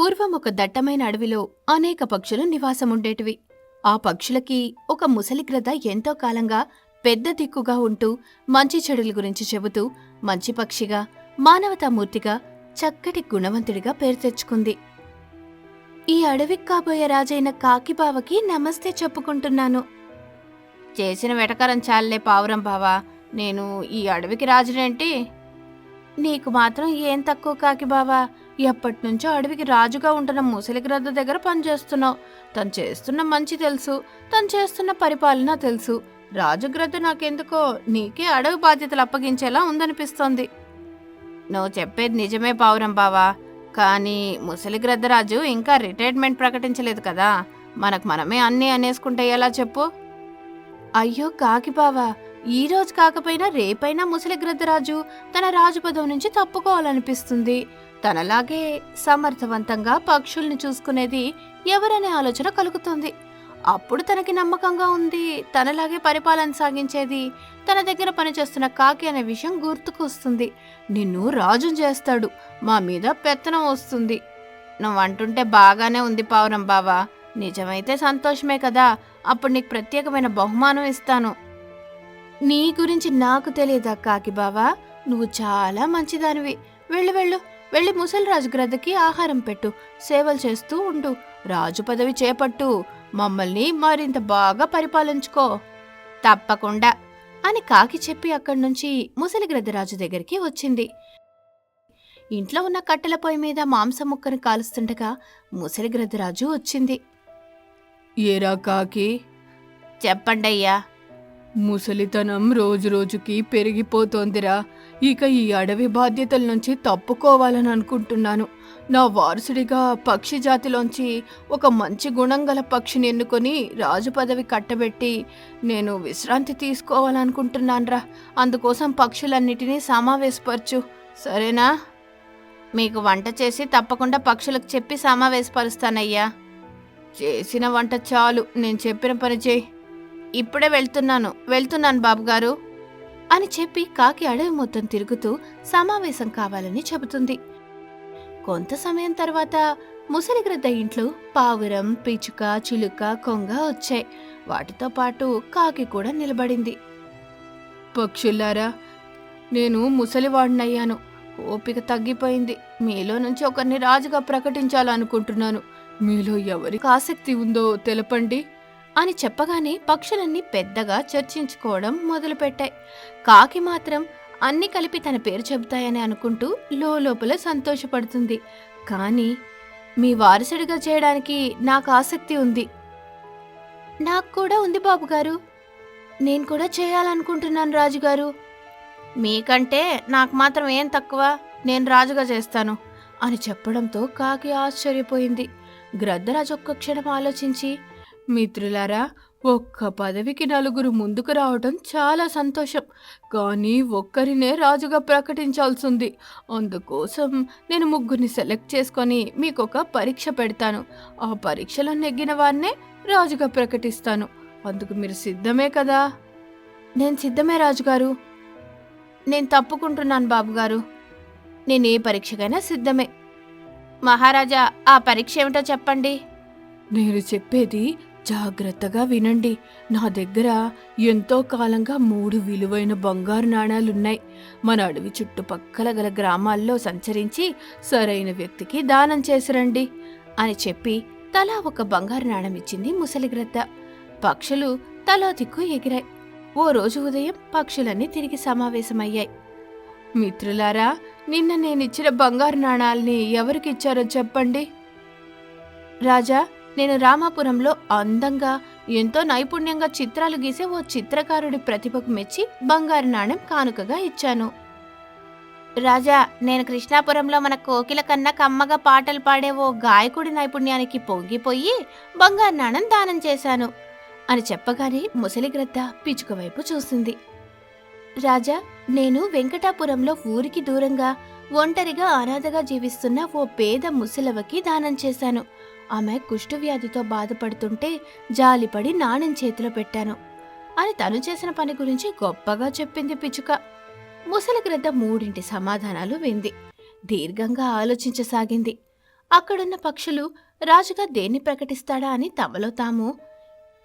పూర్వం ఒక దట్టమైన అడవిలో అనేక పక్షులు నివాసముండేటివి. ఆ పక్షులకి ఒక ముసలిగ్రద్ద ఎంతో కాలంగా పెద్ద దిక్కుగా ఉంటూ మంచి చెడుల గురించి చెబుతూ మంచి పక్షిగా మానవతామూర్తిగా చక్కటి గుణవంతుడిగా పేరు తెచ్చుకుంది. ఈ అడవికి కాబోయే రాజైన కాకిబావకి నమస్తే చెప్పుకుంటున్నాను. చేసిన వెటకారం చాలే పావురం బావా నేను ఈ అడవికి రాజునేంటి నీకు మాత్రం ఏం తక్కువ కాకి బావా ఎప్పటి నుంచో అడవికి రాజుగా ఉంటున్న ముసలి గ్రద్ద దగ్గర పనిచేస్తున్నావు. తను చేస్తున్న మంచి తెలుసు తను చేస్తున్న పరిపాలన తెలుసు. రాజుగ్రద్ద నాకెందుకో నీకే అడవి బాధ్యతలు అప్పగించేలా ఉందనిపిస్తోంది. నువ్వు చెప్పేది నిజమే పావురం బావా. కానీ ముసలి గ్రద్దరాజు ఇంకా రిటైర్మెంట్ ప్రకటించలేదు కదా. మనకు మనమే అన్నీ అనేసుకుంటే ఎలా చెప్పు? అయ్యో కాకి బావా. ఈ రోజు కాకపోయినా రేపైనా ముసలి గ్రద్దరాజు తన రాజు పదవి నుంచి తప్పుకోవాలనిపిస్తుంది. తనలాగే సమర్థవంతంగా పక్షుల్ని చూసుకునేది ఎవరనే ఆలోచన కలుగుతుంది. అప్పుడు తనకి నమ్మకంగా ఉంది తనలాగే పరిపాలన సాగించేది తన దగ్గర పనిచేస్తున్న కాకి అనే విషయం గుర్తుకొస్తుంది నిన్ను రాజుం చేస్తాడు మా మీద పెత్తనం వస్తుంది. నువ్వు అంటుంటే బాగానే ఉంది పావురం బావా నిజమైతే సంతోషమే కదా అప్పుడు నీకు ప్రత్యేకమైన బహుమానం ఇస్తాను. నీ గురించి నాకు తెలియదా కాకి బావా నువ్వు చాలా మంచిదానివి. వెళ్ళు వెళ్ళు. వెళ్ళి ముసలి రాజు గ్రద్దకి ఆహారం పెట్టు సేవలు చేస్తూ ఉండు. రాజు పదవి చేపట్టు మమ్మల్ని మరింత బాగా పరిపాలించుకో. తప్పకుండా అని కాకి చెప్పి అక్కడి నుంచి ముసలి గ్రద్దరాజు దగ్గరికి వచ్చింది. ఇంట్లో ఉన్న కట్టెల పొయ్యి మీద మాంసం ముక్కను కాలుస్తుండగా ముసలి గ్రద్దరాజు వచ్చింది. ఏరా కాకి? చెప్పండయ్యా. ముసలితనం రోజురోజుకి పెరిగిపోతోందిరా. ఇక ఈ అడవి బాధ్యతల నుంచి తప్పుకోవాలని అనుకుంటున్నాను. నా వారసుడిగా పక్షి జాతిలోంచి ఒక మంచి గుణం గల పక్షిని ఎన్నుకొని రాజు పదవి కట్టబెట్టి నేను విశ్రాంతి తీసుకోవాలనుకుంటున్నానురా. అందుకోసం పక్షులన్నిటినీ సమావేశపరచు. సరేనా? మీకు వంట చేసి తప్పకుండా పక్షులకు చెప్పి సమావేశపరుస్తానయ్యా. చేసిన వంట చాలు. నేను చెప్పిన పని చేయి. ఇప్పుడే వెళ్తున్నాను వెళ్తున్నాను బాబుగారు అని చెప్పి కాకి అడవి మొత్తం తిరుగుతూ సమావేశం కావాలని చెబుతుంది. కొంత సమయం తర్వాత ముసలిగ్రద్ద ఇంట్లో పావురం పిచుక చిలుక కొంగ వచ్చాయి. వాటితో పాటు కాకి కూడా నిలబడింది. పక్షులారా నేను ముసలివాడినయ్యాను. ఓపిక తగ్గిపోయింది. మీలో నుంచి ఒకరిని రాజుగా ప్రకటించాలనుకుంటున్నాను. మీలో ఎవరికి ఆసక్తి ఉందో తెలపండి. అని చెప్పగానే పక్షులన్నీ పెద్దగా చర్చించుకోవడం మొదలుపెట్టాయి. కాకి మాత్రం అన్ని కలిపి తన పేరు చెబుతాయని అనుకుంటూ లోపల సంతోషపడుతుంది. కానీ మీ వారసుడిగా చేయడానికి నాకు ఆసక్తి ఉంది. నాకు కూడా ఉంది బాబుగారు నేను కూడా చేయాలనుకుంటున్నాను రాజుగారు. మీకంటే నాకు మాత్రం ఏం తక్కువ? నేను రాజుగా చేస్తాను అని చెప్పడంతో కాకి ఆశ్చర్యపోయింది. గ్రద్దరాజు ఒక్క క్షణం ఆలోచించి మిత్రులారా ఒక్క పదవికి నలుగురు ముందుకు రావడం చాలా సంతోషం. కానీ ఒక్కరినే రాజుగా ప్రకటించాల్సింది. అందుకోసం నేను ముగ్గురిని సెలెక్ట్ చేసుకొని మీకు ఒక పరీక్ష పెడతాను. ఆ పరీక్షలో నెగ్గిన వారినే రాజుగా ప్రకటిస్తాను. అందుకు మీరు సిద్ధమే కదా? నేను సిద్ధమే రాజుగారు. నేను తప్పుకుంటున్నాను బాబుగారు. నేను ఏ పరీక్షకైనా సిద్ధమే. మహారాజా ఆ పరీక్ష ఏమిటో చెప్పండి. నేను చెప్పేది జాగ్రత్తగా వినండి. నా దగ్గర ఎంతో కాలంగా మూడు విలువైన బంగారు నాణాలున్నాయి. మన అడవి చుట్టుపక్కల గల గ్రామాల్లో సంచరించి సరైన వ్యక్తికి దానం చేసిరండి అని చెప్పి తలా ఒక బంగారు నాణం ఇచ్చింది ముసలిగ్రద్ద. పక్షులు తలా దిక్కు ఎగిరాయి. ఓ రోజు ఉదయం పక్షులన్నీ తిరిగి సమావేశమయ్యాయి. మిత్రులారా నిన్న నేనిచ్చిన బంగారు నాణాల్ని ఎవరికిచ్చారో చెప్పండి. రాజా నేను రామాపురంలో అందంగా ఎంతో నైపుణ్యంగా చిత్రాలు గీసే ఓ చిత్రకారుడి ప్రతిభకు మెచ్చి బంగారు నాణెం కానుకగా ఇచ్చాను. రాజా నేను కృష్ణాపురంలో మన కోకిల కన్నా కమ్మగా పాటలు పాడే ఓ గాయకుడి నైపుణ్యానికి పొంగిపోయి బంగారు నాణం దానం చేశాను అని చెప్పగానే ముసలిగ్రద్ద పిచుక వైపు చూసింది. రాజా నేను వెంకటాపురంలో ఊరికి దూరంగా ఒంటరిగా అనాథగా జీవిస్తున్న ఓ పేద ముసలవకి దానం చేశాను. ఆమె కుష్ఠవ్యాధితో బాధపడుతుంటే జాలిపడి నాణెం చేతిలో పెట్టాను. అని తను చేసిన పని గురించి గొప్పగా చెప్పింది పిచుక. ముసలిగ్రద్ద మూడింటి సమాధానాలు వింది. దీర్ఘంగా ఆలోచించసాగింది. అక్కడున్న పక్షులు రాజుగా దేన్ని ప్రకటిస్తాడా అని తమలో తాము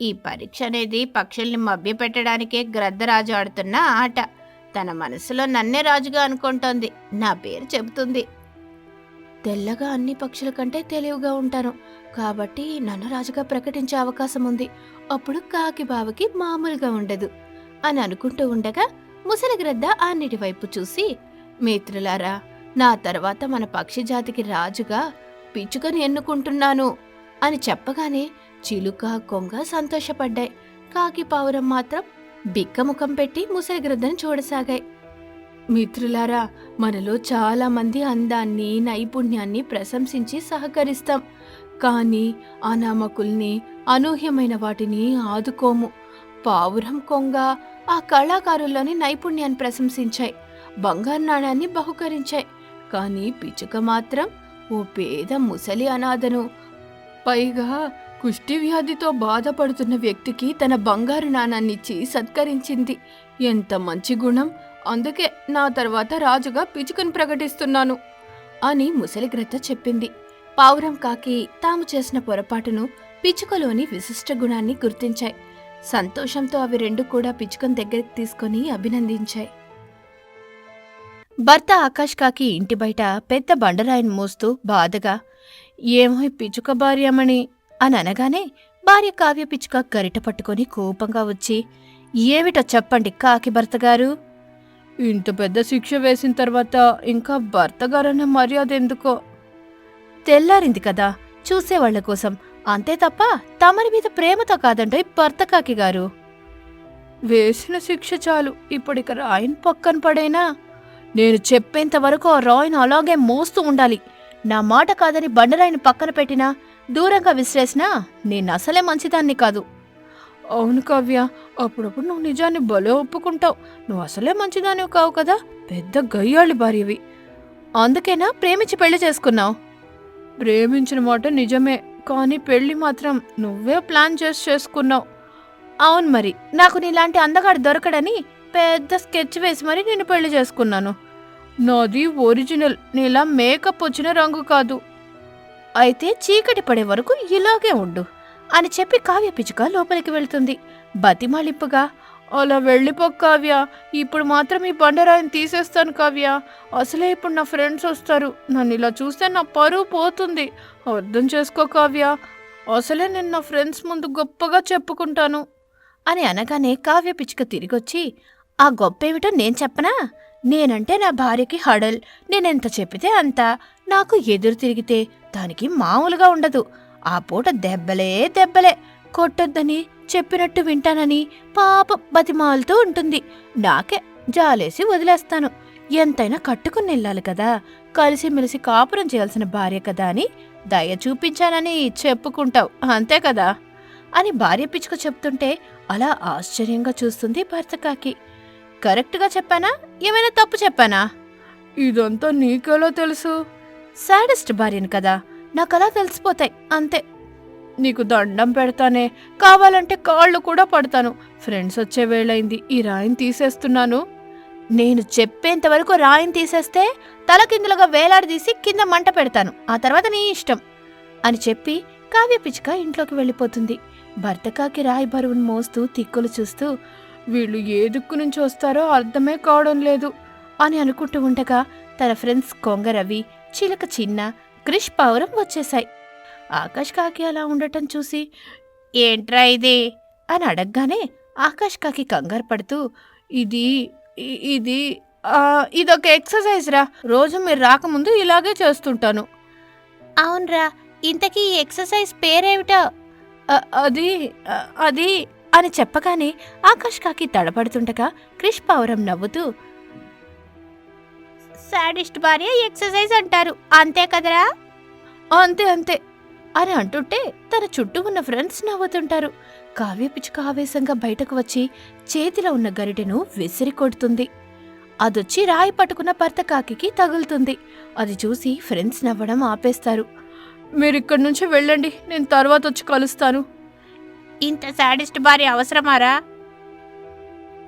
ఈ పరీక్ష అనేది పక్షుల్ని మభ్యపెట్టడానికే గ్రద్దరాజు ఆడుతున్న ఆట. తన మనసులో నన్నే రాజుగా అనుకుంటోంది. నా పేరు చెబుతుంది. తెల్లగా అన్ని పక్షుల కంటే తెలివిగా ఉంటాను. కాబట్టి నన్ను రాజుగా ప్రకటించే అవకాశం ఉంది. అప్పుడు కాకి బావకి మామూలుగా ఉండదు. అని అనుకుంటూ ఉండగా ముసలిగ్రద్ద అన్నిటి వైపు చూసి మిత్రులారా నా తర్వాత మన పక్షి జాతికి రాజుగా పిచ్చుకని ఎన్నుకుంటున్నాను అని చెప్పగానే చిలుక కొంగ సంతోషపడ్డాయి. కాకి పావురం మాత్రం బిక్కముఖం పెట్టి ముసలిగ్రద్దను చూడసాగాయి. మిత్రులారా మనలో చాలా మంది అందాన్ని నైపుణ్యాన్ని ప్రశంసించి సహకరిస్తాం. కానీ అనామకుల్ని అనూహ్యమైన వాటిని ఆదుకోము. పావురం కొంగ ఆ కళాకారుల్లోని నైపుణ్యాన్ని ప్రశంసించాయి. బంగారు నాణాన్ని బహుకరించాయి. కానీ పిచ్చుక మాత్రం ఓ పేద ముసలి అనాథను. పైగా కుష్టి వ్యాధితో బాధపడుతున్న వ్యక్తికి తన బంగారు నాణాన్నిచ్చి సత్కరించింది. ఎంత మంచి గుణం! అందుకే నా తర్వాత రాజుగా పిచ్చుకను ప్రకటిస్తున్నాను అని ముసలిగ్రద్ద చెప్పింది. పావురం కాకి తాము చేసిన పొరపాటును పిచ్చుకలోని విశిష్ట గుణాన్ని గుర్తించాయి. సంతోషంతో అవి రెండు కూడా పిచ్చుకను దగ్గరికి తీసుకొని అభినందించాయి. భర్త ఆకాష్ కాకి ఇంటి బయట పెద్ద బండరాయిని మోస్తూ బాధగా ఏమో పిచుక పిచ్చుక భార్యమణి అని అనగానే భార్య కావ్య పిచ్చుక గరిట పట్టుకొని కోపంగా వచ్చి ఏమిటో చెప్పండి కాకి భర్త గారు ఇంత పెద్ద శిక్ష వేసిన తర్వాత ఇంకా భర్తగారన్న మర్యాద ఎందుకో? తెల్లారింది కదా చూసేవాళ్ళ కోసం. అంతే తప్ప తమరి మీద ప్రేమతో కాదంటే భర్తకాకి గారు. వేసిన శిక్ష చాలు. ఇప్పుడిక రాయిన్ పక్కన పడేనా? నేను చెప్పేంత వరకు ఆ రాయిని అలాగే మోస్తూ ఉండాలి. నా మాట కాదని బండరాయిని పక్కన పెట్టినా దూరంగా విసిరేసినా నేను అసలే మంచిదాన్ని కాదు. అవును కావ్య అప్పుడప్పుడు నువ్వు నిజాన్ని భలే ఒప్పుకుంటావు. నువ్వు అసలే మంచిదానివి కావు కదా? పెద్ద గయ్యాళి భార్యవి. అందుకేనా ప్రేమించి పెళ్ళి చేసుకున్నావు? ప్రేమించిన మాట నిజమే కానీ పెళ్ళి మాత్రం నువ్వే ప్లాన్ చేసి చేసుకున్నావు. అవును మరి నాకు నీలాంటి అందగాడు దొరకడని పెద్ద స్కెచ్ వేసి మరి నేను పెళ్ళి చేసుకున్నాను. నాది ఒరిజినల్ నీలా మేకప్ వచ్చిన రంగు కాదు. అయితే చీకటి పడే వరకు ఇలాగే ఉండు అని చెప్పి కావ్య పిచ్చుక లోపలికి వెళ్తుంది. బతిమాలిప్పుగా అలా వెళ్ళిపో కావ్య. ఇప్పుడు మాత్రం ఈ బండరాయిని తీసేస్తాను కావ్య. అసలే ఇప్పుడు నా ఫ్రెండ్స్ వస్తారు. నన్ను ఇలా చూస్తే నా పరువు పోతుంది. అర్థం చేసుకో కావ్య. అసలే నేను నా ఫ్రెండ్స్ ముందు గొప్పగా చెప్పుకుంటాను. అని అనగానే కావ్య పిచ్చుక తిరిగొచ్చి ఆ గొప్ప ఏమిటో నేను చెప్పనా? నేనంటే నా భార్యకి హడల్. నేనెంత చెప్పితే అంత. నాకు ఎదురు తిరిగితే దానికి మామూలుగా ఉండదు. ఆ పూట దెబ్బలే దెబ్బలే. కొట్టొద్దని చెప్పినట్టు వింటానని పాప బతిమాలుతూ ఉంటుంది. నాకే జాలేసి వదిలేస్తాను. ఎంతైనా కట్టుకుని వెళ్ళాలి కదా. కలిసిమెలిసి కాపురం చేయాల్సిన భార్య కదా అని దయ చూపించానని చెప్పుకుంటావు. అంతే కదా? అని భార్య పిచ్చుక చెప్తుంటే అలా ఆశ్చర్యంగా చూస్తుంది భర్త కాకి కరెక్ట్గా చెప్పానా? ఏమైనా తప్పు చెప్పానా? ఇదంతా నీకెలా తెలుసు? సాడెస్ట్ భార్యను కదా. నాకు అలా తెలిసిపోతాయి. అంతే. నీకు దండం పెడతానే. కావాలంటే కాళ్ళు కూడా పడతాను. ఫ్రెండ్స్ వచ్చే వేళైంది. ఈ రాయిని తీసేస్తున్నాను. నేను చెప్పేంత వరకు రాయిని తీసేస్తే తలకిందులుగా వేలాడదీసి కింద మంట పెడతాను. ఆ తర్వాత నీ ఇష్టం అని చెప్పి కావ్య పిచ్చుక ఇంట్లోకి వెళ్ళిపోతుంది. భర్తకాకి రాయి బరువును మోస్తూ తిక్కులు చూస్తూ వీళ్ళు ఏ దిక్కు నుంచి వస్తారో అర్థమే కావడం లేదు అని అనుకుంటూ ఉండగా తన ఫ్రెండ్స్ కొంగరవి చిలక చిన్న క్రిష్ పావురం వచ్చేశాయి. ఆకాష్ కాకి అలా ఉండటం చూసి ఏంట్రా ఇది? అని అడగగానే ఆకాష్ కాకి కంగారు పడుతూ ఇది ఇది ఇదొక ఎక్సర్సైజ్ రా. రోజు మీరు రాకముందు ఇలాగే చేస్తుంటాను. అవునరా. ఇంతకీ ఈ ఎక్సర్సైజ్ పేరేమిటో? అది అది అని చెప్పగానే ఆకాష్ కాకి తడబడుతుండగా క్రిష్ పావురం నవ్వుతూ సాడిస్ట్ భార్య ఎక్సర్సైజ్ అంటారు. అంతే కదరా? అంతే అంతే. అని అంటుంటే తన చుట్టూ ఉన్న ఫ్రెండ్స్ నవ్వుతుంటారు. కావ్య పిచ్చుక ఆవేశంగా బయటకు వచ్చి చేతిలో ఉన్న గరిటెను విసిరి కొడుతుంది. అదొచ్చి రాయి పట్టుకున్న భర్త కాకికి తగులుతుంది. అది చూసి ఫ్రెండ్స్ నవ్వడం ఆపేస్తారు. మీరు ఇక్కడి నుంచి వెళ్ళండి నేను తర్వాత వచ్చి కలుస్తాను. ఇంత సాడిస్ట్ భార్య అవసరమారా?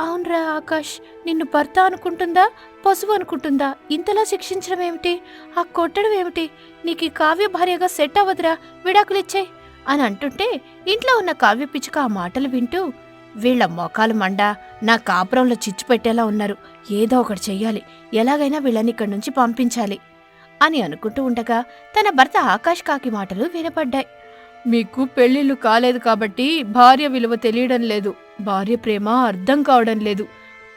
అవునరా ఆకాష్ నిన్ను భర్త అనుకుంటుందా? పశువు అనుకుంటుందా? ఇంతలా శిక్షించడం ఏమిటి? ఆ కొట్టడం ఏమిటి? నీకు ఈ కావ్య భార్యగా సెట్ అవ్వదురా విడాకులిచ్చాయి అని అంటుంటే ఇంట్లో ఉన్న కావ్య పిచ్చుక ఆ మాటలు వింటూ వీళ్ళ మొఖాలు మండ నా కాపురంలో చిచ్చు పెట్టేలా ఉన్నారు. ఏదో ఒకటి చెయ్యాలి. ఎలాగైనా వీళ్ళని ఇక్కడి నుంచి పంపించాలి అని అనుకుంటూ ఉండగా తన భర్త ఆకాష్ కాకి మాటలు వినపడ్డాయి. మీకు పెళ్ళిళ్ళు కాలేదు కాబట్టి భార్య విలువ తెలియడం లేదు. భార్య ప్రేమ అర్థం కావడం లేదు.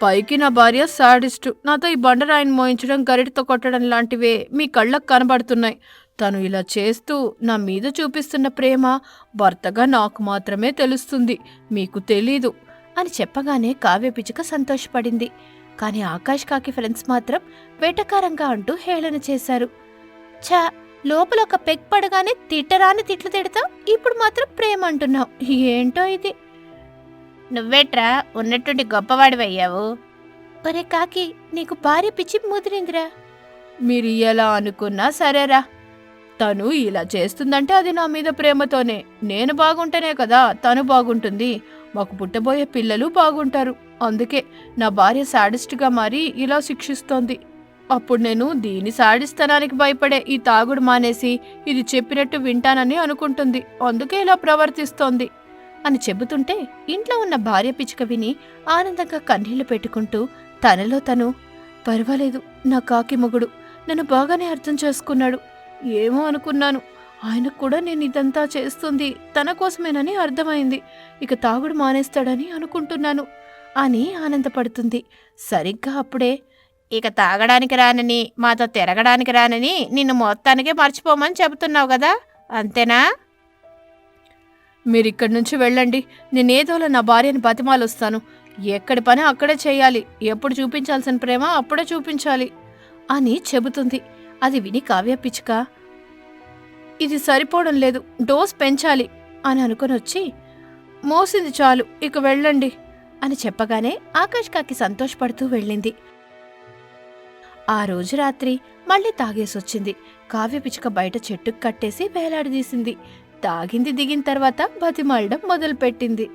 పైకి నా భార్య సాడిస్టు. నాతో ఈ బండరాయిని మోయించడం గరిటతో కొట్టడం లాంటివే మీ కళ్ళకు కనబడుతున్నాయి. తను ఇలా చేస్తూ నా మీద చూపిస్తున్న ప్రేమ భర్తగా నాకు మాత్రమే తెలుస్తుంది. మీకు తెలీదు అని చెప్పగానే కావ్య పిచుక సంతోషపడింది. కానీ ఆకాష్ కాకి ఫ్రెండ్స్ మాత్రం వేటకారంగా అంటూ హేళన చేశారు. ఛా లోపల ఒక పెగ్ పడగానే తిట్టరాని తిట్లు తిడతావు? ఇప్పుడు మాత్రం ప్రేమ అంటున్నావు. ఏంటో ఇది? నువ్వేట్రా ఉన్నట్టుండి గొప్పవాడివయ్యావు? ఒరే కాకి నీకు భార్య పిచ్చి ముదిరిందిరా. మీరు ఎలా అనుకున్నా సరేరా. తను ఇలా చేస్తుందంటే అది నా మీద ప్రేమతోనే. నేను బాగుంటేనే కదా తను బాగుంటుంది. మాకు పుట్టబోయే పిల్లలు బాగుంటారు. అందుకే నా భార్య సాడిస్ట్గా మారి ఇలా శిక్షిస్తోంది. అప్పుడు నేను దీని సాడిస్తనానికి భయపడే ఈ తాగుడు మానేసి ఇది చెప్పినట్టు వింటానని అనుకుంటుంది. అందుకే ఇలా ప్రవర్తిస్తోంది. అని చెబుతుంటే ఇంట్లో ఉన్న భార్య పిచ్చుక విని ఆనందంగా కన్నీళ్ళు పెట్టుకుంటూ తనలో తను పర్వాలేదు నా కాకి మొగుడు నన్ను బాగానే అర్థం చేసుకున్నాడు. ఏమో అనుకున్నాను. ఆయనకు కూడా నేను ఇదంతా చేస్తుంది. తన కోసమేనని అర్థమైంది. ఇక తాగుడు మానేస్తాడని అనుకుంటున్నాను. అని ఆనందపడుతుంది. సరిగ్గా అప్పుడే ఇక తాగడానికి రానని మాతో తిరగడానికి రానని నిన్ను మొత్తానికే మర్చిపోమని చెబుతున్నావు కదా. అంతేనా? మీరు ఇక్కడి నుంచి వెళ్ళండి. నేనేదోలా నా భార్యని బతిమాలొస్తాను. ఎక్కడి పని అక్కడే చేయాలి. ఎప్పుడు చూపించాల్సిన ప్రేమ అప్పుడే చూపించాలి. అని చెబుతుంది. అది విని కావ్య పిచ్చుక ఇది సరిపోవడం లేదు. డోస్ పెంచాలి అని అనుకుని వచ్చి మోసింది చాలు ఇక వెళ్ళండి అని చెప్పగానే ఆకాష్ కాకి సంతోషపడుతూ వెళ్ళింది. ఆ రోజు రాత్రి మళ్ళీ తాగేసొచ్చింది. కావ్య పిచ్చుక బయట చెట్టుకు కట్టేసి వేలాడదీసింది. తాగింది దిగిన తర్వాత బతిమాలడం మొదలుపెట్టింది.